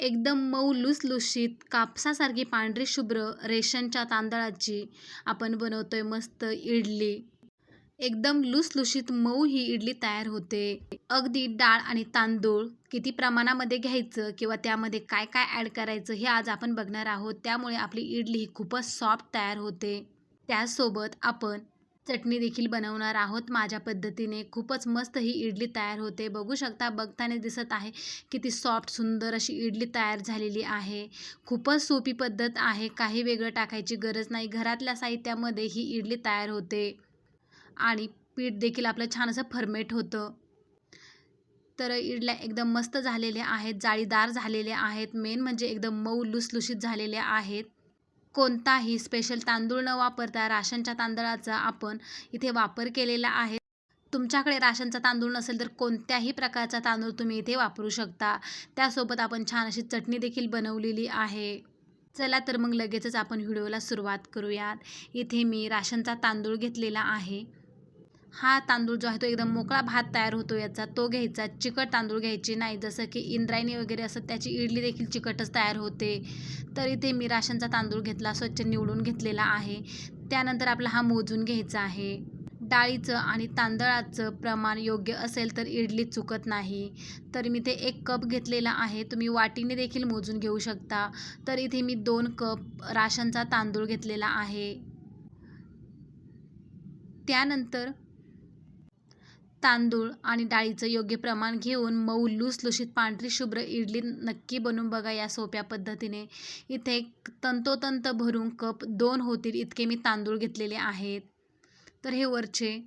एकदम मऊ लुसलुशीत कापसासारखी पांढरी शुभ्र रेशनच्या तांदळाची आपण बनवतोय मस्त इडली. एकदम लुसलुशीत मऊ ही इडली तयार होते. अगदी डाळ आणि तांदूळ किती प्रमाणामध्ये घ्यायचं किंवा त्यामध्ये काय काय ॲड करायचं हे आज आपण बघणार आहोत. त्यामुळे आपली इडली ही खूपच सॉफ्ट तयार होते. त्यासोबत आपण चटणी देखील बनवणार आहोत माझ्या पद्धतीने. खूपच मस्त ही इडली तयार होते. बघू शकता बघताना दिसत आहे किती सॉफ्ट सुंदर अशी इडली तयार झालेली आहे. खूपच सोपी पद्धत आहे. काही वेगळं टाकायची गरज नाही. घरातल्या साहित्यामध्ये ही इडली तयार होते. आणि पीठ देखील आपलं छान असं फर्मेट होतं. तर इडल्या एकदम मस्त झालेल्या आहेत. जाळीदार झालेल्या आहेत. मेन म्हणजे एकदम मऊ लुसलुशीत झालेल्या आहेत. कोणताही स्पेशल तांदूळ न वापरता राशनच्या तांदळाचा आपण इथे वापर केलेला आहे. तुमच्याकडे राशनचा तांदूळ नसेल तर कोणत्याही प्रकारचा तांदूळ तुम्ही इथे वापरू शकता. त्यासोबत आपण छान अशी चटणी देखील बनवलेली आहे. चला तर मग लगेचच आपण व्हिडिओला सुरुवात करूयात. इथे मी राशनचा तांदूळ घेतलेला आहे. हा तांदूळ जो आहे तो एकदम मोकळा भात तयार होतो याचा. तो घ्यायचा. चिकट तांदूळ घ्यायचे नाही. जसं की इंद्रायणी वगैरे असं त्याची इडली देखील चिकटच तयार होते. तर इथे मी राशनचा तांदूळ घेतला स्वच्छ निवडून घेतलेला आहे. त्यानंतर आपला हा मोजून घ्यायचा आहे. डाळीचं आणि तांदळाचं प्रमाण योग्य असेल तर इडली चुकत नाही. तर मी ते एक कप घेतलेला आहे. तुम्ही वाटीने देखील मोजून घेऊ शकता. तर इथे मी दोन कप राशनचा तांदूळ घेतलेला आहे. त्यानंतर तांदूळ आणि डाळीचं योग्य प्रमाण घेऊन मऊ लुसलुशीत पांढरी शुभ्र इडली नक्की बनवून बघा या सोप्या पद्धतीने. इथे तंतोतंत भरून कप दोन होतील इतके मी तांदूळ घेतलेले आहेत. तर हे वरचे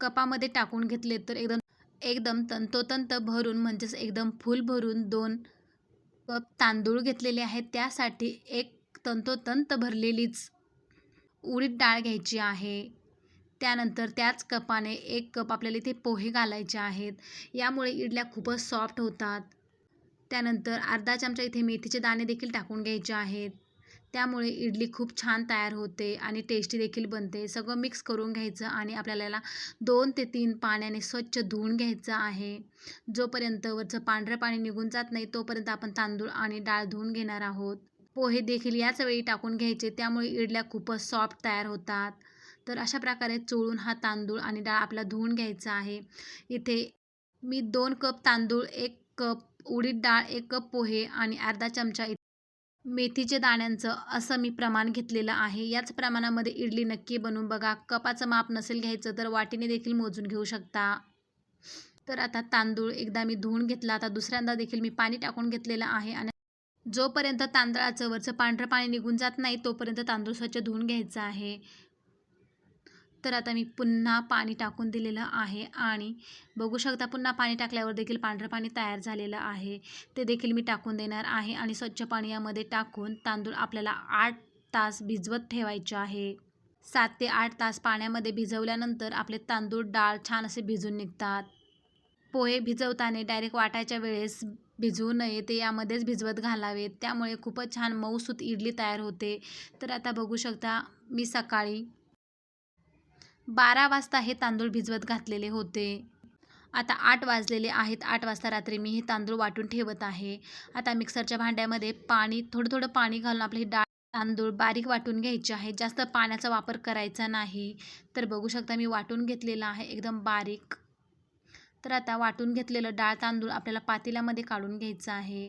कपामध्ये टाकून घेतले तर एकदम एकदम तंतोतंत भरून म्हणजेच एकदम फुल भरून दोन कप तांदूळ घेतलेले आहेत. त्यासाठी एक तंतोतंत भरलेलीच उडीद डाळ घ्यायची आहे. त्यानंतर त्याच कपाने एक कप आपल्याला इथे पोहे घालायचे आहेत. यामुळे इडल्या खूपच सॉफ्ट होतात. त्यानंतर अर्धा चमचा इथे मेथीचे दाणे देखील टाकून घ्यायचे आहेत. त्यामुळे इडली खूप छान तयार होते आणि टेस्टी देखील बनते. सगळं मिक्स करून घ्यायचं आणि आपल्याला दोन ते तीन पाण्याने स्वच्छ धुवून घ्यायचं आहे. जोपर्यंत वरचं पांढरं पाणी निघून जात नाही तोपर्यंत आपण तांदूळ आणि डाळ धुवून घेणार आहोत. पोहे देखील याच वेळी टाकून घ्यायचे. त्यामुळे इडल्या खूपच सॉफ्ट तयार होतात. तर अशा प्रकारे चोळून हा तांदूळ आणि डाळ आपला धुवून घ्यायचा आहे. इथे मी दोन कप तांदूळ एक कप उडीद डाळ एक कप पोहे आणि अर्धा चमचा मेथीच्या दाण्यांचं असं मी प्रमाण घेतलेलं आहे. याच प्रमाणामध्ये इडली नक्की बनवून बघा. कपाचं माप नसेल घ्यायचं तर वाटीने देखील मोजून घेऊ शकता. तर आता तांदूळ एकदा मी धुवून घेतला. आता दुसऱ्यांदा देखील मी पाणी टाकून घेतलेलं आहे आणि जोपर्यंत तांदळाचं वरचं पांढरं पाणी निघून जात नाही तोपर्यंत तांदूळ स्वच्छ धुवून घ्यायचं आहे. तर आता मी पुन्हा पाणी टाकून दिलेलं आहे आणि बघू शकता पुन्हा पाणी टाकल्यावर देखील पांढरं पाणी तयार झालेलं आहे. ते देखील मी टाकून देणार आहे आणि स्वच्छ पाणी यामध्ये टाकून तांदूळ आपल्याला आठ तास भिजवत ठेवायचे आहे. सात ते आठ तास पाण्यामध्ये भिजवल्यानंतर आपले तांदूळ डाळ छान असे भिजून निघतात. पोहे भिजवताना डायरेक्ट वाटायच्या वेळेस भिजवू नये ते यामध्येच भिजवत घालावेत. त्यामुळे खूपच छान मऊसूत इडली तयार होते. तर आता बघू शकता मी सकाळी बारा वाजता हे तांदूळ भिजवत घातलेले होते. आता आठ वाजलेले आहेत. आठ वाजता रात्री मी हे तांदूळ वाटून ठेवत आहे. आता मिक्सरच्या भांड्यामध्ये पाणी थोडं थोडं पाणी घालून आपली डाळ तांदूळ बारीक वाटून घ्यायचे आहे. जास्त पाण्याचा वापर करायचा नाही. तर बघू शकता मी वाटून घेतलेलं आहे एकदम बारीक. तर आता वाटून घेतलेलं डाळ तांदूळ आपल्याला पातेल्यामध्ये काढून घ्यायचं आहे.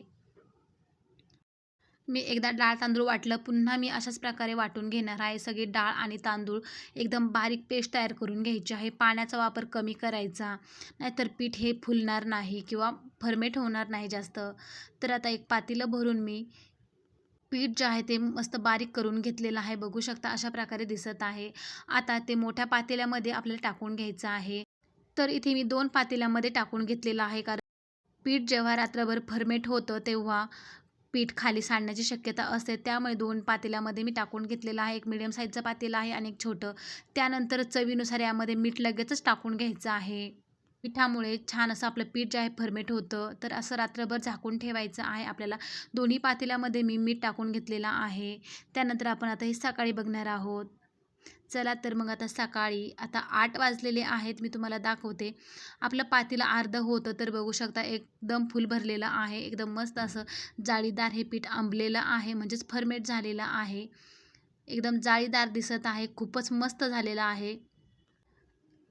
मी एकदा डाळ तांदूळ वाटलं पुन्हा मी अशाच प्रकारे वाटून घेणार आहे. सगळी डाळ आणि तांदूळ एकदम बारीक पेस्ट तयार करून घ्यायची आहे. पाण्याचा वापर कमी करायचा नाहीतर पीठ हे फुलणार नाही किंवा फर्मेट होणार नाही जास्त. तर आता एक पातेलं भरून मी पीठ जे आहे ते मस्त बारीक करून घेतलेलं आहे. बघू शकता अशा प्रकारे दिसत आहे. आता ते मोठ्या पातेल्यामध्ये आपल्याला टाकून घ्यायचं आहे. तर इथे मी दोन पातेल्यामध्ये टाकून घेतलेलं आहे. कारण पीठ जेव्हा रात्रभर फर्मेट होतं तेव्हा पीठ खाली सांडण्याची शक्यता असते. त्यामुळे दोन पातेल्यामध्ये मी टाकून घेतलेलं आहे. एक मिडियम साईजचं पातेलं आहे आणि एक छोटं. त्यानंतर चवीनुसार यामध्ये मीठ लगेचच टाकून घ्यायचं आहे. पिठामुळे छान असं आपलं पीठ जे आहे फर्मेट होतं. तर असं रात्रभर झाकून ठेवायचं आहे. आपल्याला दोन्ही पातेल्यामध्ये मी मीठ टाकून घेतलेलं आहे. त्यानंतर आपण आता हे सकाळी बघणार आहोत. चला तर मग आता सकाळी आता आठ वाजलेले आहेत मी तुम्हाला दाखवते. आपलं पातीला अर्धं होतं तर बघू शकता एकदम फुल भरलेलं आहे एकदम मस्त असं जाळीदार हे पीठ आंबलेलं आहे म्हणजेच फर्मेट झालेलं आहे. एकदम जाळीदार दिसत आहे खूपच मस्त झालेलं आहे.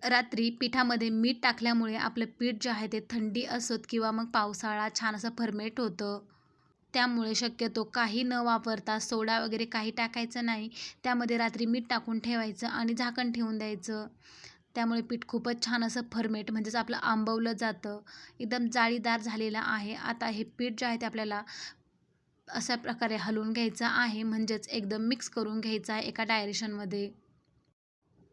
रात्री पिठामध्ये मीठ टाकल्यामुळे आपलं पीठ जे आहे ते थंडी असोत किंवा मग पावसाळा छान असं फर्मेट होतं. त्यामुळे शक्यतो काही न वापरता सोडा वगैरे काही टाकायचं नाही. त्यामध्ये रात्री मीठ टाकून ठेवायचं आणि झाकण ठेवून द्यायचं. त्यामुळे पीठ खूपच छान असं फर्मेट म्हणजेच आपलं आंबवलं जातं. एकदम जाळीदार झालेलं आहे. आता हे पीठ जे आहे ते आपल्याला अशा प्रकारे हलवून घ्यायचं आहे. म्हणजेच एकदम मिक्स करून घ्यायचं आहे एका डायरेक्शनमध्ये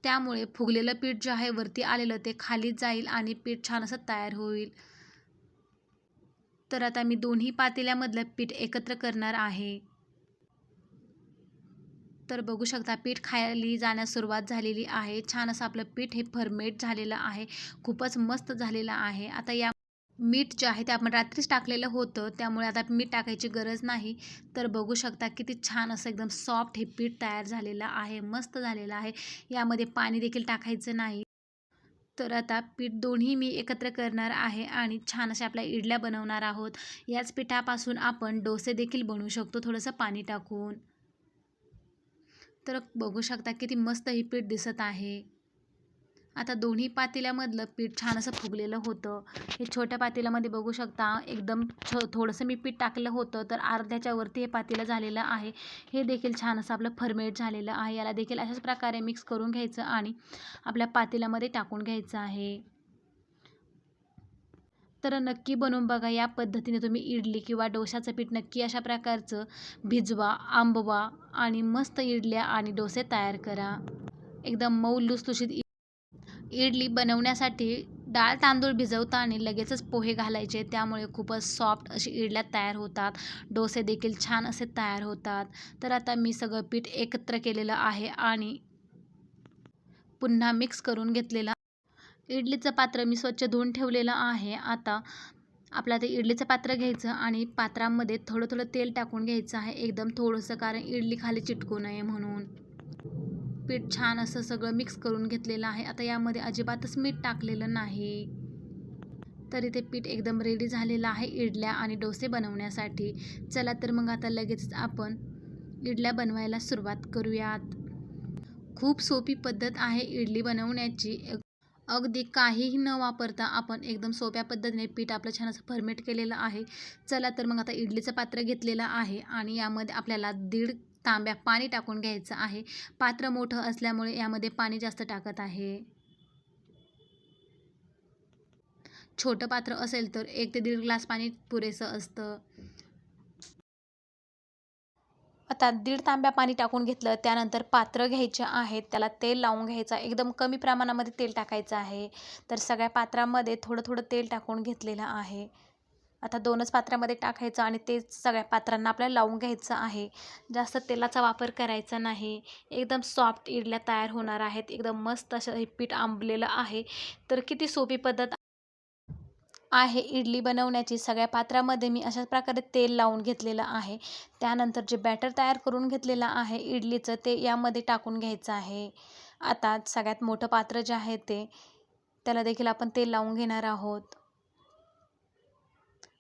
त्यामुळे फुगलेलं पीठ जे आहे वरती आलेलं ते खाली जाईल आणि पीठ छान असं तयार होईल. तर आता मी दोन्ही पातेल्यामधलं पीठ एकत्र करणार आहे. तर बघू शकता पीठ खायली जाण्यास सुरुवात झालेली आहे. छान असं आपलं पीठ हे फर्मेट झालेलं आहे. खूपच मस्त झालेलं आहे. आता या मीठ जे आहे ते आपण रात्रीच टाकलेलं होतं त्यामुळे आता मीठ टाकायची गरज नाही. तर बघू शकता किती छान असं एकदम सॉफ्ट हे पीठ तयार झालेलं आहे मस्त झालेलं आहे. यामध्ये पाणी देखील टाकायचं नाही. तर आता पीठ दोन्ही मी एकत्र करणार आहे आणि छान अशा आपल्या इडल्या बनवणार आहोत. याच पिठापासून आपण डोसे देखील बनवू शकतो थोडंसं पाणी टाकून. तर बघू शकता किती मस्त हे पीठ दिसत आहे. आता दोन्ही पातेल्यामधलं पीठ छान असं फुगलेलं होतं. हे छोट्या पातेल्यामध्ये बघू शकता एकदम छ थोडंसं मी पीठ टाकलं होतं तर अर्ध्याच्यावरती हे पातेलं झालेलं आहे. हे देखील छान असं आपलं फर्मेट झालेलं आहे. याला देखील अशाच प्रकारे मिक्स करून घ्यायचं आणि आपल्या पातेल्यामध्ये टाकून घ्यायचं आहे. तर नक्की बनवून बघा या पद्धतीने तुम्ही इडली किंवा डोशाचं पीठ नक्की अशा प्रकारचं भिजवा आंबवा आणि मस्त इडल्या आणि डोसे तयार करा. एकदम मऊ लुसलुशीत इडली बनवण्यासाठी डाळ तांदूळ भिजवता आणि लगेचच पोहे घालायचे. त्यामुळे खूपच सॉफ्ट अशी इडल्या तयार होतात. डोसे देखील छान असे तयार होतात. तर आता मी सगळं पीठ एकत्र केलेलं आहे आणि पुन्हा मिक्स करून घेतलेलं इडलीचं पात्र मी स्वच्छ धुवून ठेवलेलं आहे. आता आपला ते इडलीचं पात्र घ्यायचं आणि पात्रामध्ये थोडं थोडं तेल टाकून घ्यायचं आहे. एकदम थोडंसं कारण इडली खाली चिटकू नये म्हणून. पीठ छान असं सगळं मिक्स करून घेतलेलं आहे. आता यामध्ये अजिबातच मीठ टाकलेलं नाही. तरी ते पीठ एकदम रेडी झालेलं आहे इडल्या आणि डोसे बनवण्यासाठी. चला तर मग आता लगेच आपण इडल्या बनवायला सुरुवात करूयात. खूप सोपी पद्धत आहे इडली बनवण्याची. अगदी काहीही न वापरता आपण एकदम सोप्या पद्धतीने पीठ आपलं छान असं फर्मेट केलेलं आहे. चला तर मग आता इडलीचं पात्र घेतलेलं आहे आणि यामध्ये आपल्याला दीड तांब्या पाणी टाकून घ्यायचं आहे. पात्र मोठं असल्यामुळे यामध्ये पाणी जास्त टाकत आहे. छोटं पात्र असेल तर एक ते दीड ग्लास पाणी पुरेसं असतं. आता दीड तांब्या पाणी टाकून घेतलं त्यानंतर पात्र घ्यायचे आहेत. त्याला तेल लावून घ्यायचं एकदम कमी प्रमाणामध्ये तेल टाकायचं आहे. तर सगळ्या पात्रामध्ये थोडं थोडं तेल टाकून घेतलेलं आहे. आता दोनच पात्रामध्ये टाकायचं आणि ते सगळ्या पात्रांना आपल्याला लावून घ्यायचं आहे. जास्त तेलाचा वापर करायचा नाही. एकदम सॉफ्ट इडल्या तयार होणार आहेत. एकदम मस्त असं हे पीठ आंबलेलं आहे. तर किती सोपी पद्धत आहे इडली बनवण्याची. सगळ्या पात्रामध्ये मी अशाच प्रकारे तेल लावून घेतलेलं आहे. त्यानंतर जे बॅटर तयार करून घेतलेलं आहे इडलीचं ते यामध्ये टाकून घ्यायचं आहे. आता सगळ्यात मोठं पात्र जे आहे ते त्याला देखील आपण तेल लावून घेणार आहोत.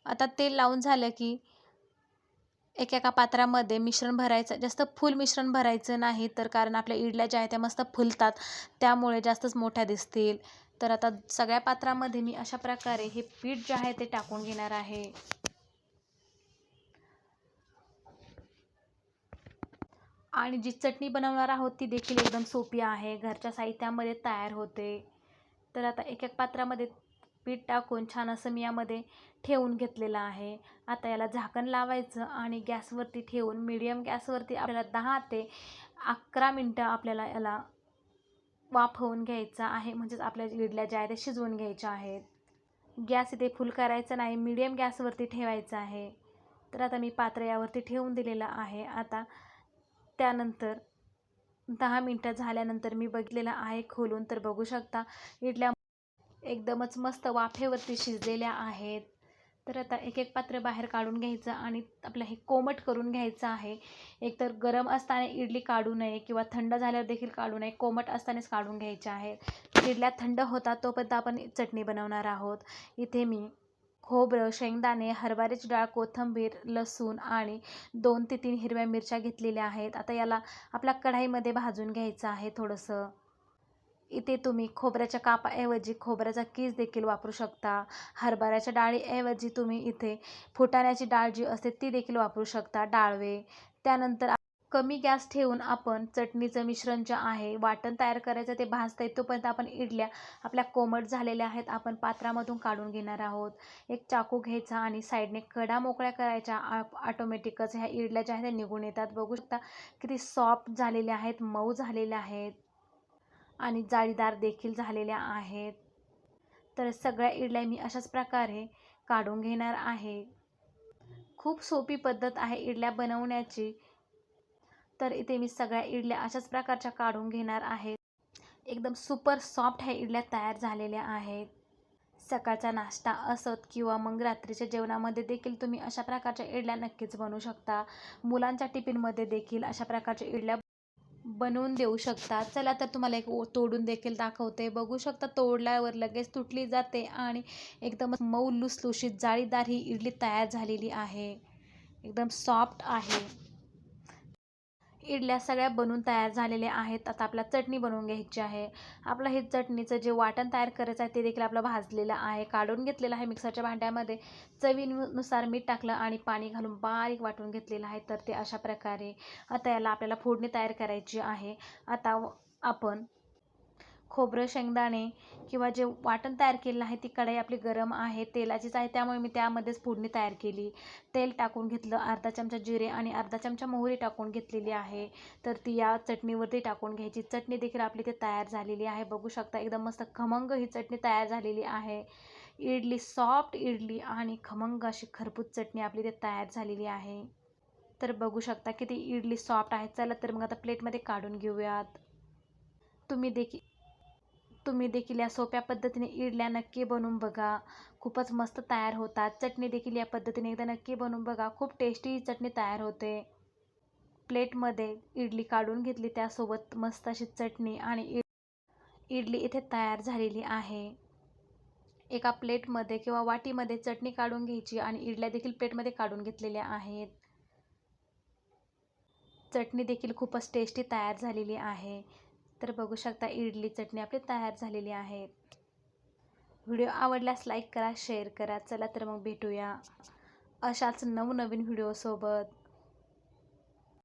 आता तेल लावून झालं की एक एका पात्रामध्ये मिश्रण भरायचं जास्त फुल मिश्रण भरायचं नाही तर कारण आपल्या इडल्या ज्या आहेत त्या मस्त फुलतात त्यामुळे जास्तच मोठ्या दिसतील. तर आता सगळ्या पात्रामध्ये मी अशा प्रकारे हे पीठ जे आहे ते टाकून घेणार आहे. आणि जी चटणी बनवणार आहोत ती देखील एकदम सोपी आहे घरच्या साहित्यामध्ये तयार होते. तर आता एक एक पात्रामध्ये पीठ टाकून छान असं मी यामध्ये ठेवून घेतलेलं आहे. आता याला झाकण लावायचं आणि गॅसवरती ठेवून मिडियम गॅसवरती आपल्याला दहा ते अकरा मिनटं आपल्याला याला वाफवून घ्यायचा आहे. म्हणजेच आपल्या इडल्या ज्या आहेत त्या शिजवून घ्यायच्या आहेत. गॅस इथे फुल करायचं नाही मिडियम गॅसवरती ठेवायचं आहे. तर आता मी पात्र यावरती ठेवून दिलेलं आहे. आता त्यानंतर दहा मिनटं झाल्यानंतर मी बघितलेलं आहे खोलून. तर बघू शकता इडल्या एकदमच मस्त वाफेवरती शिजलेल्या आहेत. तर आता एक एक पात्र बाहेर काढून घ्यायचं आणि आपलं हे कोमट करून घ्यायचं आहे. एकतर गरम असताना इडली काढू नये किंवा थंड झाल्यावर देखील काढू नये कोमट असतानाच काढून घ्यायच्या आहेत. इडल्या थंड होतात तोपर्यंत आपण चटणी बनवणार आहोत. इथे मी खोबरं शेंगदाणे हरभऱ्याची डाळ कोथिंबीर लसूण आणि दोन ते तीन हिरव्या मिरच्या घेतलेल्या आहेत. आता याला आपल्या कढाईमध्ये भाजून घ्यायचं आहे थोडंसं. इथे तुम्ही खोबऱ्याच्या कापाऐवजी खोबऱ्याचा कीस देखील वापरू शकता. हरभऱ्याच्या डाळीऐवजी तुम्ही इथे फुटाण्याची डाळ जी असते ती देखील वापरू शकता. डाळवे. त्यानंतर कमी गॅस ठेवून आपण चटणीचं मिश्रण जे आहे वाटण तयार करायचं ते भाजता आहे तोपर्यंत आपण इडल्या आपल्या कोमट झालेल्या आहेत आपण पात्रामधून काढून घेणार आहोत. एक चाकू घ्यायचा आणि साईडने कडा मोकळ्या करायच्या. ऑटोमॅटिकच ह्या इडल्या ज्या आहेत त्या निघून येतात. बघू शकता किती सॉफ्ट झालेल्या आहेत मऊ झालेल्या आहेत. आणि जाळीदार देखील झालेल्या आहेत. तर सगळ्या इडल्या मी अशाच प्रकारे काढून घेणार आहे. खूप सोपी पद्धत आहे इडल्या बनवण्याची. तर इथे मी सगळ्या इडल्या अशाच प्रकारच्या काढून घेणार आहे. एकदम सुपर सॉफ्ट ह्या इडल्या तयार झालेल्या आहेत. सकाळचा नाश्ता असत किंवा मग रात्रीच्या जेवणामध्ये देखील तुम्ही अशा प्रकारच्या इडल्या नक्कीच बनवू शकता. मुलांच्या टिफिनमध्ये देखील अशा प्रकारच्या इडल्या बनवून देऊ शकता चला तर तुम्हाला एक ओ तोडून देखील दाखवते. बघू शकता तोडल्यावर लगेच तुटली जाते आणि एकदम मऊ लुसलुशीत जाळीदार ही इडली तयार झालेली आहे. एकदम सॉफ्ट आहे. इडल्या सगळ्या बनवून तयार झालेल्या आहेत. आता आपल्या चटणी बनवून घ्यायची आहे. आपलं हे चटणीचं जे वाटण तयार करायचं आहे ते देखील आपलं भाजलेलं आहे. काढून घेतलेलं आहे मिक्सरच्या भांड्यामध्ये. चवीनुसार मीठ टाकलं आणि पाणी घालून बारीक वाटून घेतलेलं आहे. तर ते अशा प्रकारे आता याला आपल्याला फोडणी तयार करायची आहे. आता आपण खोबरं शेंगदाणे किंवा जे वाटण तयार केलेलं आहे ती कढई आपली गरम आहे तेलाचीच आहे त्यामुळे मी त्यामध्येच फोडणी तयार केली. तेल टाकून घेतलं अर्धा चमचा जिरे आणि अर्धा चमचा मोहरी टाकून घेतलेली आहे. तर ती या चटणीवरती टाकून घ्यायची. चटणी देखील आपली ते तयार झालेली आहे. बघू शकता एकदम मस्त खमंग ही चटणी तयार झालेली आहे. इडली सॉफ्ट इडली आणि खमंग अशी खरपूस चटणी आपली ते तयार झालेली आहे. तर बघू शकता की ती इडली सॉफ्ट आहे. चला तर मग आता प्लेटमध्ये काढून घेऊयात. तुम्ही देखील तुम्ही देखील या सोप्या पद्धतीने इडल्या नक्की बनवून बघा. खूपच मस्त तयार होतात. चटणी देखील या पद्धतीने एकदा नक्की बनवून बघा. खूप टेस्टी ही चटणी तयार होते. प्लेटमध्ये इडली काढून घेतली. त्यासोबत मस्त अशी चटणी आणि इड इडली इथे तयार झालेली आहे. एका प्लेटमध्ये किंवा वाटीमध्ये चटणी काढून घ्यायची आणि इडल्या देखील प्लेटमध्ये काढून घेतलेल्या आहेत. चटणी देखील खूपच टेस्टी तयार झालेली आहे. तर बघू शकता इडली चटणी आपली तयार झालेली आहे. व्हिडिओ आवडल्यास लाईक करा शेअर करा. चला तर मग भेटूया अशाच नवनवीन व्हिडिओसोबत.